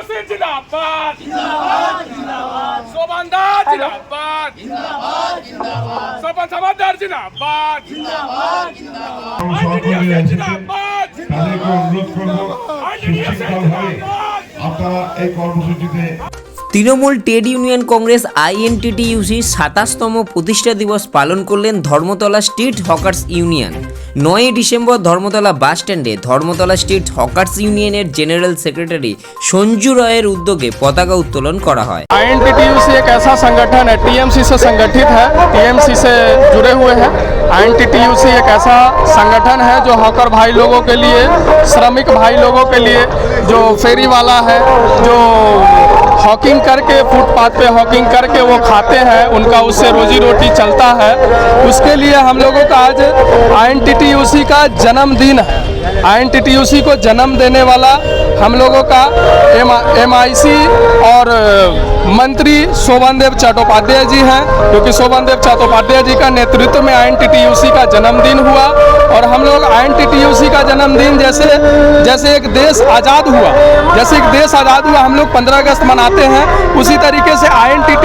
হোসেন জিন্দাবাদ সোবানদার জিন্দাবাদ সোপান সমাদার জিন্দাবাদ আইনজীবী হোসেন জিন্দাবাদ তাদেরকে অনুরোধ করব সুশৃঙ্খলভাবে আপনারা এই কর্মসূচিতে তৃণমূল ট্রেড ইউনিয়ন কংগ্রেস আইএনটিটিইউসির সাতাশতম প্রতিষ্ঠা দিবস পালন করলেন ধর্মতলা স্ট্রিট হকার্স ইউনিয়ন নয়ই ডিসেম্বর ধর্মতলা বাস স্ট্যান্ডে ধর্মতলা স্ট্রিট হকার্স ইউনিয়নের জেনারেল সেক্রেটারি সঞ্জু রায়ের উদ্যোগে পতাকা উত্তোলন করা হয় आईएनटीटीयूसी एक ऐसा संगठन है टीएमसी से संगठित है टीएमसी से जुड़े हुए हैं आईएनटीटीयूसी एक ऐसा संगठन है जो हॉकर भाई लोगों के लिए श्रमिक भाई लोगों के लिए जो फेरी वाला है जो हॉकिंग करके, फुटपाथ पे हॉकिंग करके वो खाते हैं, उनका उससे रोजी रोटी चलता है। उसके लिए हम लोगों का आज आई आईएनटीटीयूसी का जन्मदिन है। आईएनटीटीयूसी को जन्म देने वाला हम लोगों का एम और मंत्री शोभन देव चट्टोपाध्याय जी हैं, क्योंकि शोभन देव चट्टोपाध्याय जी का नेतृत्व में आईएनटीटीयूसी का जन्मदिन हुआ और हम लोग आईएनटीटीयूसी का जन्मदिन जैसे जैसे एक देश आज़ाद हुआ, जैसे एक देश आज़ाद हुआ हम लोग 15 अगस्त मनाते हैं, उसी तरीके से का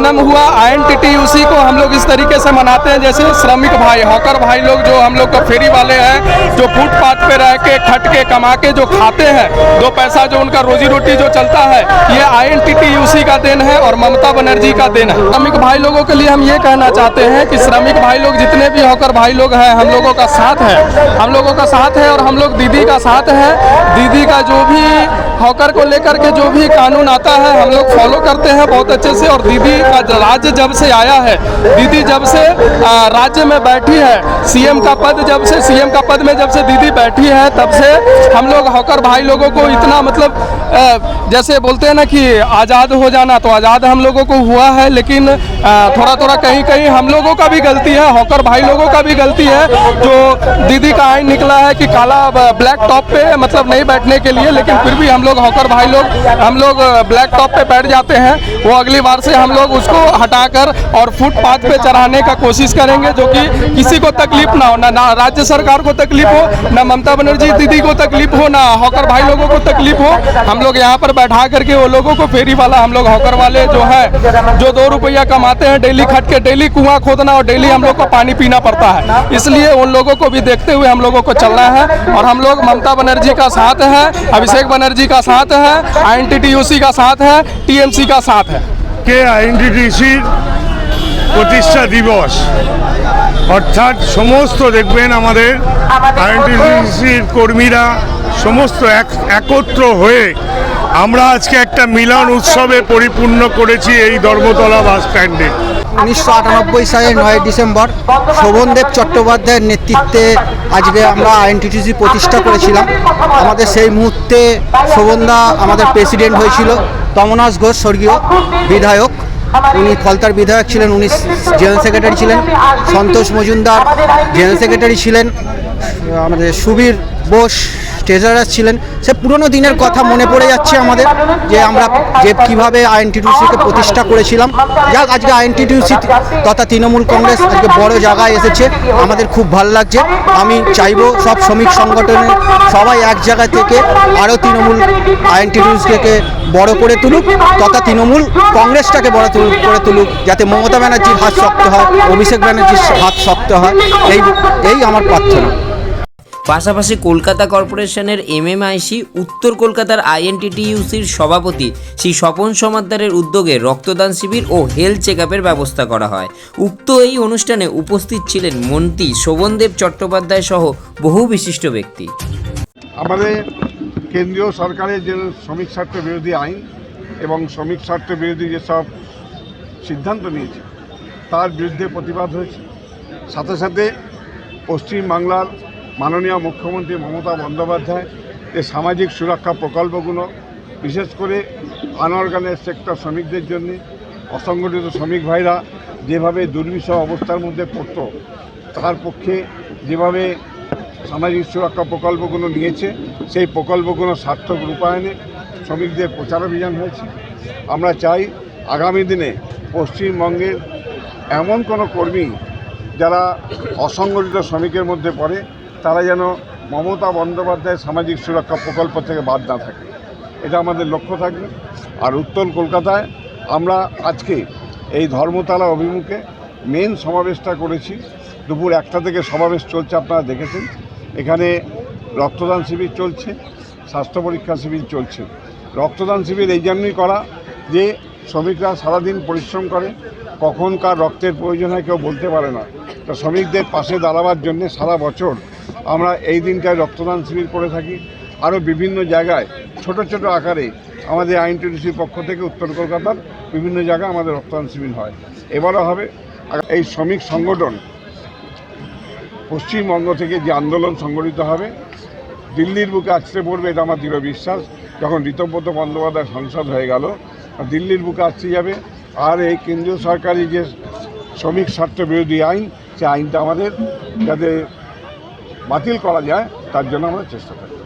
जन्म हुआ आईएनटीटीयूसी को हम लोग इस तरीके से मनाते हैं, जैसे श्रमिक भाई, हॉकर भाई लोग जो हम लोग का फेरी वाले हैं, जो फुटपाथ पे रह के खट के कमा के जो खाते हैं, दो पैसा जो उनका रोजी रोटी जो चलता है, ये आईएनटीटीयूसी का देन है और ममता बनर्जी का देन है। श्रमिक भाई लोगों के लिए हम ये कहना चाहते हैं कि श्रमिक भाई लोग जितने भी हॉकर भाई लोग हैं, हम लोगों का साथ है। हम लोगों का साथ है और हम लोग दीदी का साथ है। दीदी का जो भी हॉकर को लेकर के जो भी कानून आता है, हम लोग फॉलो करते हैं बहुत अच्छे से और दीदी का राज्य जब से आया है, दीदी जब से राज्य में बैठी है, सीएम का पद जब से, सीएम का पद में जब से दीदी बैठी है, तब से हम लोग हॉकर भाई लोगों को इतना मतलब जैसे बोलते हैं ना कि आज़ाद हो जाना तो आज़ाद हम लोगों को हुआ है लेकिन थोड़ा थोड़ा कहीं कहीं हम लोगों का भी गलती है हॉकर भाई लोगों का भी गलती है जो दीदी का आइन निकला है कि काला ब्लैक टॉप पे मतलब नहीं बैठने के लिए लेकिन फिर भी हम लोग हॉकर भाई लोग हम लोग ब्लैक टॉप पे बैठ जाते हैं वो अगली बार से हम लोग उसको हटाकर और फुटपाथ पे चढ़ाने का कोशिश करेंगे जो कि किसी को तकलीफ़ ना हो ना, ना राज्य सरकार को तकलीफ़ हो ना ममता बनर्जी दीदी को तकलीफ़ हो ना हॉकर भाई लोगों को तकलीफ़ हो हम लोग यहाँ पर बैठा करके वो लोगों को फेरी वाला हम लोग हॉकर वाले जो है जो दो रुपया कमाते हैं डेली खट के डेली कुआं खोदना और डेली हम लोग को पानी पीना पड़ता है इसलिए उन लोगों को भी देखते हुए हम लोगों को चलना है और हम लोग ममता बनर्जी का साथ है अभिषेक बनर्जी का साथ है आईएनटीटीयूसी का साथ है टीएमसी का साथ है কে আইএনটিটিসির প্রতিষ্ঠা দিবস অর্থাৎ সমস্ত দেখবেন আমাদের আইএনটিটিসির কর্মীরা সমস্ত এক একত্র হয়ে আমরা আজকে একটা মিলন উৎসবে পরিপূর্ণ করেছি এই ধর্মতলা বাস স্ট্যান্ডে। উনিশশো আটানব্বই সালের নয় ডিসেম্বর শোভনদেব চট্টোপাধ্যায়ের নেতৃত্বে আজকে আমরা আইএনটিটিসি প্রতিষ্ঠা করেছিলাম। আমাদের সেই মুহূর্তে শোভনদা আমাদের প্রেসিডেন্ট হয়েছিল, তমনাস ঘোষ স্বর্গীয় বিধায়ক। উনি ফলতার বিধায়ক ছিলেন, উনি জেনারেল সেক্রেটারি ছিলেন, সন্তোষ মজুমদার জেনারেল সেক্রেটারি ছিলেন, আমাদের সুবীর বোস ট্রেজারার ছিলেন, সে পুরনো দিনের কথা মনে পড়ে যাচ্ছে আমাদের, যে আমরা যে কীভাবে আইএনটিটিউসিকে প্রতিষ্ঠা করেছিলাম। যাক, আজকে আইএনটিটিউসি তথা তৃণমূল কংগ্রেস আজকে বড় জায়গায় এসেছে, আমাদের খুব ভালো লাগছে। আমি চাইব সব শ্রমিক সংগঠনের সবাই এক জায়গা থেকে আরও তৃণমূল আইএনটিটিউসিকে বড় করে তুলুক, তথা তৃণমূল কংগ্রেসটাকে বড় তুলুক করে তুলুক, যাতে মমতা ব্যানার্জির হাত শক্ত হয়, অভিষেক ব্যানার্জির হাত শক্ত হয়। এই এই আমার প্রার্থনা। পাশাপাশি কলকাতা কর্পোরেশনের এমএমআইসি, উত্তর কলকাতার আইএনটিটিইউসির সভাপতি শ্রী স্বপন সমাদ্দারের উদ্যোগে রক্তদান শিবির ও হেলথ চেক ব্যবস্থা করা হয়। উক্ত এই অনুষ্ঠানে উপস্থিত ছিলেন মন্ত্রী শোভনদেব চট্টোপাধ্যায় সহ বহু বিশিষ্ট ব্যক্তি। আমাদের কেন্দ্রীয় সরকারের যে শ্রমিক স্বার্থ বিরোধী আইন এবং শ্রমিক স্বার্থ বিরোধী যেসব সিদ্ধান্ত নিয়েছে, তার বিরুদ্ধে প্রতিবাদ হয়েছে। সাথে সাথে পশ্চিমবাংলার মাননীয় মুখ্যমন্ত্রী মমতা বন্দ্যোপাধ্যায় যে সামাজিক সুরক্ষা প্রকল্পগুলো, বিশেষ করে আনঅর্গানাইজ সেক্টর শ্রমিকদের জন্য, অসংগঠিত শ্রমিক ভাইরা যেভাবে দুর্বিষহ অবস্থার মধ্যে পড়ত, তার পক্ষে যেভাবে সামাজিক সুরক্ষা প্রকল্পগুলো নিয়েছে, সেই প্রকল্পগুলো সার্থক রূপায়নে শ্রমিকদের প্রচার অভিযান হয়েছে। আমরা চাই আগামী দিনে পশ্চিমবঙ্গের এমন কোনো কর্মী যারা অসংগঠিত শ্রমিকের মধ্যে পড়ে তারা যেন মমতা বন্দ্যোপাধ্যায় সামাজিক সুরক্ষা প্রকল্প থেকে বাদ না থাকে। এটা আমাদের লক্ষ্য থাকবে। আর উত্তর কলকাতায় আমরা আজকে এই ধর্মতলা অভিমুখে মেন সমাবেশটা করেছি। দুপুর একটা থেকে সমাবেশ চলছে, আপনারা দেখেছেন। এখানে রক্তদান শিবির চলছে, স্বাস্থ্য পরীক্ষা শিবির চলছে। রক্তদান শিবির এই জন্যই করা যে শ্রমিকরা সারাদিন পরিশ্রম করে, কখন কার রক্তের প্রয়োজন হয় কেউ বলতে পারে না। তো শ্রমিকদের পাশে দাঁড়াবার জন্যে সারা বছর আমরা এই দিনটায় রক্তদান শিবির করে থাকি। আরও বিভিন্ন জায়গায়, ছোট ছোট আকারে আমাদের আইনটিডিসির পক্ষ থেকে উত্তর কলকাতার বিভিন্ন জায়গায় আমাদের রক্তদান শিবির হয়। এবারও হবে। এই শ্রমিক সংগঠন পশ্চিমবঙ্গ থেকে যে আন্দোলন সংগঠিত হবে, দিল্লির বুকে আছড়ে পড়বে এটা আমার দৃঢ় বিশ্বাস। যখন ঋতব্রত বন্দ্যোপাধ্যায় সংসদ হয়ে গেল, দিল্লির বুকে আছড়ে যাবে। আর এই কেন্দ্রীয় সরকারি যে শ্রমিক স্বার্থ বিরোধী আইন সে আইনটা আমাদের যাতে বাতিল করা যায় তার জন্য আমরা চেষ্টা করি।